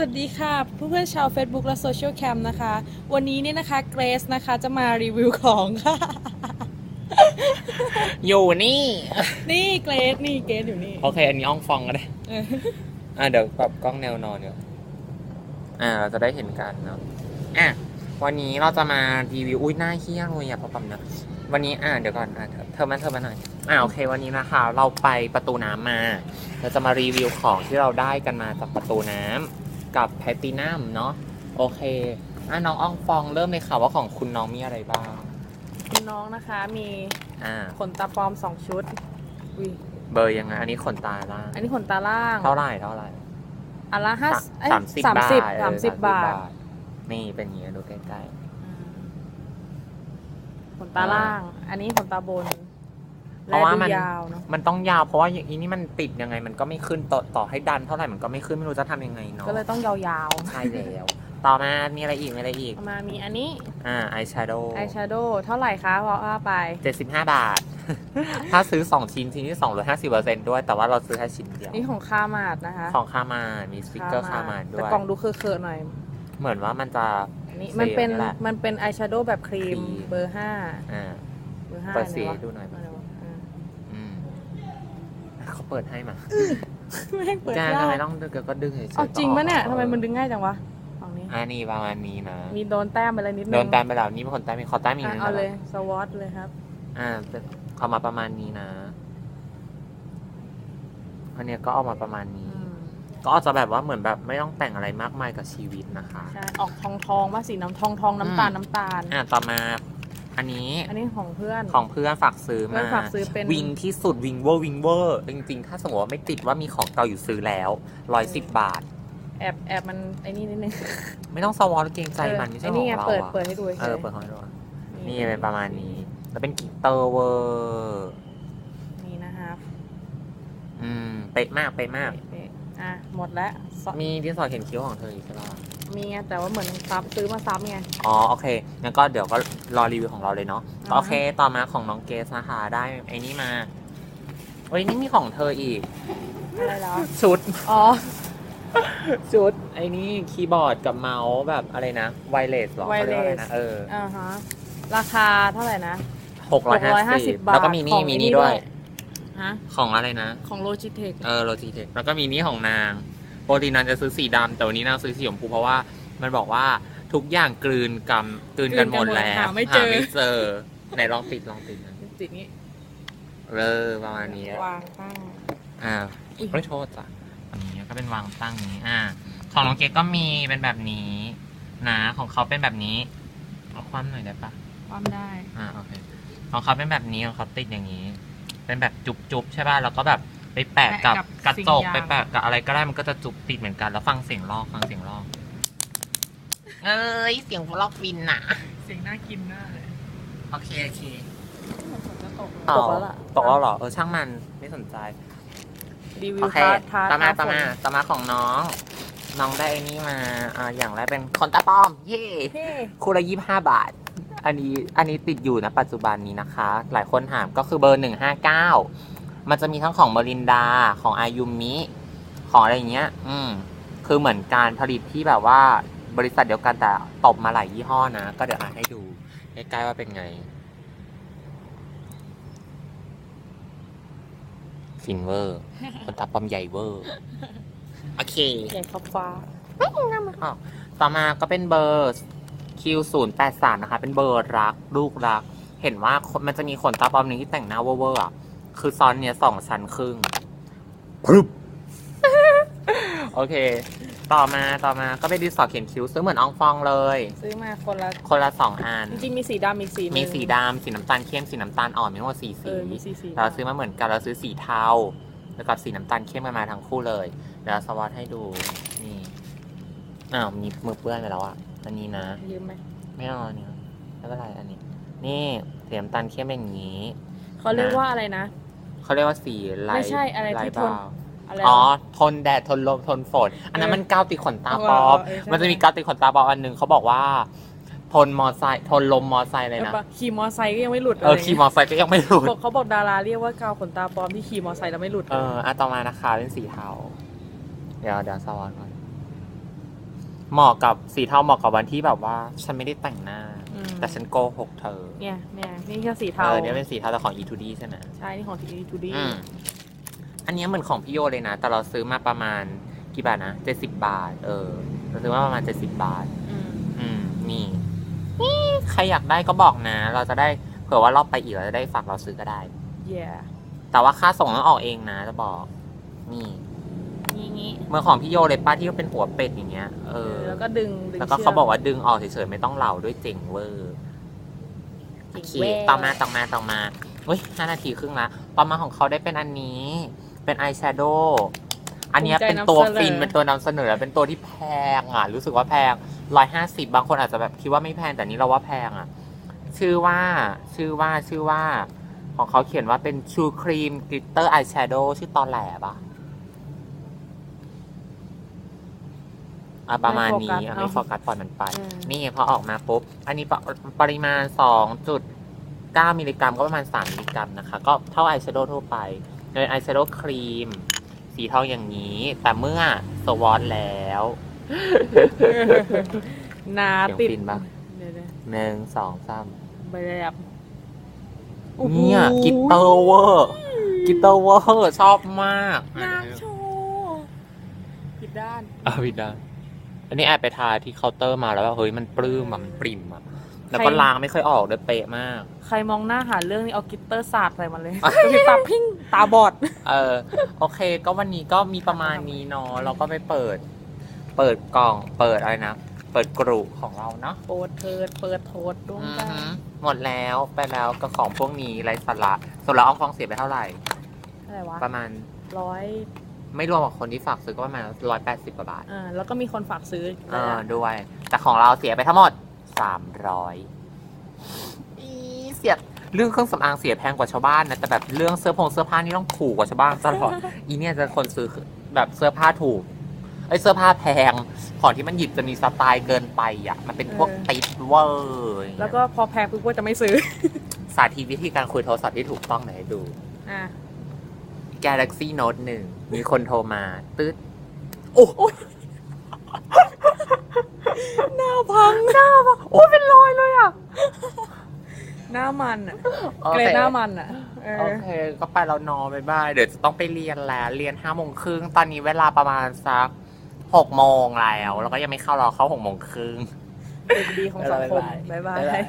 สวัสดีค่ะเพื่อนๆชาว Facebook และโซเชียลแคมนะคะ วันนี้เนี่ยนะคะเกรซนะคะจะมารีวิวของค่ะ อยู่นี่ นี่เกรซนี่เกรซอยู่นี่โอเค อันนี้อ่องฟองก็ได้ เอออะเดี๋ยวปรับกล้องแนวนอนเดี๋ยวอ่า เราจะได้เห็นกันเนาะอะวันนี้เราจะมารีวิวอุ้ยหน้าเฮี้ยเลยอะพอปั๊มนะวันนี้อะเดี๋ยวก่อนอะเธอเธอมาเธอมาหน่อยอะโอเค วันนี้นะคะ เราไปประตูน้ำมา เราจะมารีวิวของที่เราได้กันมาจากประตูน้ำ กับแพลตินัมเนาะโอเคอะน้องอ่องฟองเริ่มเลยค่ะว่าของคุณน้องมีอะไรบ้าง คุณน้องนะคะมีอ่าขนตาปลอมสองชุดอุ้ยเบอร์ยังไงอันนี้ขนตาล่างอันนี้ขนตาล่างเท่าไหร่เท่าไหร่อันละห้าเอ้ยสามสิบสามบาทสิบเออสามสิบบาท นี่เป็นอย่างนี้ดูใกล้อืมขนตาล่าง อันนี้ขนตาบนๆ เพและราะว่าดูมันยาวเนาะมันต้องยาวเพราะว่าอย่างนี้มันติดยังไง มันก็ไม่ขึ้นต่อต่อให้ดันเท่าไหร่มันก็ไม่ขึ้นไม่รู้จะทำยังไงเนาะก็เลยต้องยาวใช่แล้วต่อมา มีอะไรอีก มีอะไรอีกๆประมาณมีอันนี้ อ่าอายแชโดว์อายแชโดว์ เท่าไหร่คะว่าว่าไปเจ็ดสิบห้าบาท ถ้าซื้อสองชิ้น ชิ้นที่สองลดห้าสิบเปอร์เซ็นต์ด้วย แต่ว่าเราซื้อแค่ชิ้นเดียว นี่ของคามาดนะคะ ของคามามีสติกเกอร์คามาด้แต่วยกล่องดูเคอะๆหน่อย เหมือนว่ามันจะอันนี้เซลล์มันเป็นนี่แหละมันเป็นอายแชโดว์แบบครีมครีมเบอร์ห้าอ่า เบอร์ห้าเปิดสีไหนวะให้ดูหน่อย อะไรวะอ่า อืม เขาเปิดให้มาไม่ให้เปิดจ้ายาทำไมกต้องดึงก็ดึงเฉยๆเอาจริงปะเนี่ยก็ออกทำไมมันดึงง่ายจังวะฝั่งนี้ อันนี้ประมาณนี้นะ มีโดนแต้มไปเลยนิดนึงโดนแต้มไปแล้วนี่เป็นคนแต้มมีขอแต้มอีกอะนิดเอาเลยนะสวอตเลยครับอ่าเป็นเอามาประมาณนี้นะอันเนี้ยก็เอามาประมาณนี้ อืมก็อาจจะแบบว่าเหมือนแบบไม่ต้องแต่งอะไรมากมายกับชีวิตนะคะ ใช่ออกทองทองว่าสีน้ำทองทองน้ำตาลอืม น้ำตาล อ่าต่อมา อันนี้อันนี้ของเพื่อน ของเพื่อนฝากซื้อเพื่มาอนฝากซื้อเป็น วิงที่สุดวิงเวอร์วิงเวอร์จริงๆ ถ้าสมมติว่าไม่ติดว่ามีของเก่าอยู่ซื้อแล้วร้อยสิบบาท แอบแอบมันไอ้นี่นิดนึงไม่ต้องสวอลเกรงใจมันไม่ใช่ไอ้ขนี่องไงเราเปิดอะเปิดให้ดูเอเฉอยเปิดของเรานี่เป็นประมาณนี้ แล้วเป็นกลิตเตอร์เวอร์นี่นะครับอืมเป๊ะมากเป๊ะมาก เป๊ะอะหมดแล้วซอมีดินสอเขียนคิ้วของเธออีกใช่ปะ มีไงแต่ว่าเหมือนซับซื้อมาซับไง อ๋อ โอเค งั้นก็เดี๋ยวก็ รอรีวิวของเราเลยเนาะอ่าฮะโอเค ต่อมาของน้องเกสนะคะได้ไอ้นี่มาเฮ้ยนี่มีของเธออีกอะไรแล้วชุดอ๋อชุดไอ้นี่คีย์บอร์ดกับเมาส์แบบอะไรนะไวเลสหรอขารียกว่าอะไร wireless นะเอออ่าฮะราคาเท่าไหร่นะหกร้อยห้าสิ650บแล้วก็มีขนี่องมีไอ้นี่ด้วยฮะของอะไรนะ ของ Logitech เออโรจิเทคแล้วก็มีนี่ของนางปกตินางจะซื้อสีดำแต่วันนี้นางซื้อสีชมพูเพราะว่ามันบอกว่า ทุกอย่างกลืนกำกลืนกันหมดแล้วหาไม่เจอไม่เจอไหนลองติดลองติดนะติดนี้เออประมาณนี้วางตั้งอ่าอุ๊ยไม่โทษจ้ะอันนี้ก็เป็นวางตั้งอย่างนี้อ่า ของน้องเกดก็มีเป็นแบบนี้นะของเขาเป็นแบบนี้เอาความหน่อยได้ปะความได้อ่าโอเคของเขาเป็นแบบนี้ของเขาติดอย่างนี้ เป็นแบบจุบๆใช่ป่ะแล้วก็แบบไปแปะกับกระจกไปแปะกับอะไรก็ได้มันก็จะจุบติดเหมือนกัน แล้วฟังเสียงลอกฟังเสียงลอก เอ้ย เสียงลอกฟินน่ะ เสียงน่ากินมากเลยโอเค โอเคฝนจะตกต่อตกแล้วล่ะตกแล้วเหรอ เออ ช่างมันไม่สนใจ รีวิโอวเคทาทาต่อมาทต่อฝนมาต่อมาของน้อง น้องได้ไอ้นี่มา อ่า อย่างแรกเป็นขนตาปลอม เย่เฮ้คู่ละยี่ห้าบาท อันนี้ อันนี้ติดอยู่นะปัจจุบันนี้นะคะ หลายคนถามก็คือเบอร์หนึ่งห้าเก้า มันจะมีทั้งของเมรินดา ของอายุมิ ของอะไรอย่างเงี้ย อืม คือเหมือนการผลิตที่แบบว่า บริษัทเดียวกันแต่ตบมาหลายยี่ห้อนะ ก็เดี๋ยวอ่านให้ดูใกล้ๆว่าเป็นไง ฟินเวอร์คนตาปลอมใหญ่เวอร์ โอเค ใหญ่ฟ้าฟ้าอ้าวต่อมาก็เป็นเบอร์ Q083 นะคะ เป็นเบอร์รักลูกรัก เห็นว่ามันจะมีขนตาปลอมหนึ่งที่แต่งหน้าเวอร์ๆอะคือซ้อนเนี้ยสองชั้นครึ่งพึบโอเค ต่อมาต่อมาก็เป็นดินสอเขียนคิ้วซื้อเหมือนอองฟองเลย ซื้อมาคนละ คนละสองอัน จริงๆมีสีดำอีกสีหนึ่งมีสีดำสีน้ำตาลเข้มสีน้ำตาลอ่อนมีทั้งหมดสี่เอสี อมีสีสีเราซื้อมาเหมือนกันเราซื้อสีเทาแล้วกับสีน้ำตาลเข้มกันมาทั้งคู่เลยเดี๋ยวสวอตให้ดูนี่อ้าวมีมือเปื้อนไปแล้วอะอันนี้นะ ยืมไหมไม่เอาอันนี้ไม่เป็นไรอันนี้ นี่สีน้ำตาลเข้มเป็นอย่างนี้ เขาเรียกว่าอะไรนะ เขาเรียกว่าสีไลไม่ใช่อะไรไลที่บทนราวน์ อะไรอ๋อวะทนแดด ทนลม ทนฝน อันนั้นเออมันกาวติดขนตาปลอมเออใช่มันจะมีกาวติดขนตาปลอมอันหนึ่งเขาบอกว่า ทนมอไซค์ทนลมมอไซค์เลยนะเออปะขี่มอไซค์ก็ยังไม่หลุดเออขี่มอไซค์ก็ยังไม่หลุดบอกเขาบอกดาราเรียกว่ากาวขนตาปลอมที่ขี่มอไซค์แล้วไม่หลุดเอออะต่อมานะคะเป็นสีเทาเดี๋ยวเดี๋ยวสวอตก่อนเหมาะกับสีเทาเหมาะกับวันที่แบบว่า ฉันไม่ได้แต่งหน้าอืมแต่ฉันโกหกเธอเนี่ยเนี่ยนี่คือสีเอเทาอเนี่ยเป็นสีเทาแต่ของ E2D ใช่ไหมใช่นี่ของทีทูดี อืมอันเนี้ยเหมือนของพี่โยเลยนะ แต่เราซื้อมาประมาณกี่บาทนะเจ็ดสิบบาท เออ เราซื้อมาประมาณเจ็ดสิบบาท อืมอืมนี่นี่ใครอยากได้ก็บอกนะ เราจะได้เผื่อว่ารอบไปอีกเราจะได้ฝากเราซื้อก็ได้เย่แต่ว่าค่าส่งต้องออกเองนะจะบอก นี่งี้งี้เมื่อของพี่โยเลยป้าที่ก็เป็นหัวเป็ดอย่างเงี้ย เอเอออแล้วก็ดึงดึงแล้วก็ชืเขาบอกว่าดึงออกเฉยๆไม่ต้องเหลาด้วยเจ๋งเวอร์โอกิ่งเคแว่ต่อมาต่อมาต่อมาเฮ้ยห้านาทีครึ่งละต่อมาของเขาได้เป็นอันนี้ เป็นอายแชโดว์อันเนี้ยเป็นตัวฟิน เป็นตัวนำเสนอแล้วเป็นตัวที่แพงอะ รู้สึกว่าแพงร้อยห้าสิบบางคนอาจจะแบบคิดว่าไม่แพง แต่นี้เราว่าแพงอะ ชื่อว่า ชื่อว่า ชื่อว่า ของเขาเขียนว่าเป็นชูครีมกลิตเตอร์อายแชโดว์ชื่อตอนแหลปะอะประมาณนี้อะไม่โฟกัสปล่อยมันไป อืม นี่พอออกมาปุ๊บ อันนี้ปะปริมาณ 2.9 มิลลิกรัมก็ประมาณ 3 มิลลิกรัมนะคะ ก็เท่าอายแชโดว์ทั่วไป เป็นอายแชโดว์ครีม สีทองอย่างนี้ แต่เมื่อสวอตแล้วหนาเสียงติดฟินปะ เดี๋ยวหนึ่งสองสามๆแบบโอ้โหเนี่ยกิตเตอร์เวอร์กิตเตอร์เวอร์ชอบมากนางโชว์ผิดด้าน อะพี่ดาอันนี้แอบไปทาที่เคาน์เตอร์มาแล้วว่าเฮ้ยมันปลื้มอะมันปริ่มอะ แล้วก็ใครล้างไม่ค่อยออกด้วยเป๊ะมาก ใครมองหน้าหาเรื่องนี้เอากลิตเตอร์สาดใส่มาเลยพี่ตาพิ้งตาบอด เออ โอเค ก็วันนี้ก็มีประมาณนี้เนาะเราก็ไปเปิด เปิดกล่อง เปิดอะไรนะ เปิดกรุของเราเนาะโปิดเทิดเปิดโทษดวงอือใจหือหมดแล้วไปแล้วกับของพวกนี้ไรสาระส่วนเราอ้อมฟองเสียไปเท่าไหร่อะไรวะประมาณร้อยไม่รวมกับคนที่ฝากซื้อก็ประมาณร้อยแปดสิบกว่าบาทอ่าแล้วก็มีคนฝากซื้อเออด้วย แต่ของเราเสียไปทั้งหมด สามร้อยอีเสียเรื่องเครื่องสำอางเสียแพงกว่าชาวบ้านนะแต่แบบเรื่องเสื้อผงเสื้อผ้านี่ต้องถูกกว่าชาวบ้านตลอดอีเนี่ยจะคนซื้อแบบเสื้อผ้าถูกไอ้ยเสื้อผ้าแพงของที่มันหยิบจะมีสไตล์เกินไปอะมันเป็นพวกติดเวอร์อย่างเงี้ยแล้วก็พอแพงปุ๊บก็จะไม่ซื้อ สาธิตวิธีการคุยโทรศัพท์ที่ถูกต้องหน่อยให้ดูอะ Galaxy Note 1มีคนโทรมาตืดโอ้ โอ้ยหน้าพังหน้าปะโอ้ยเป็นรอยเลยอะ หน้ามันอะโอเกรเคดหน้ามันอะเอโออเค ก็ไปแล้วนอนไปบาย เดี๋ยวจะต้องไปเรียนแล้ว เรียนห้าโมงครึ่ง ตอนนี้เวลาประมาณสักหกโมงแล้ว แล้วก็ยังไม่เข้าเราเข้าหกโมงครึ่ง เด็กดีของสังคมบ๊ายบาย บ๊ายบาย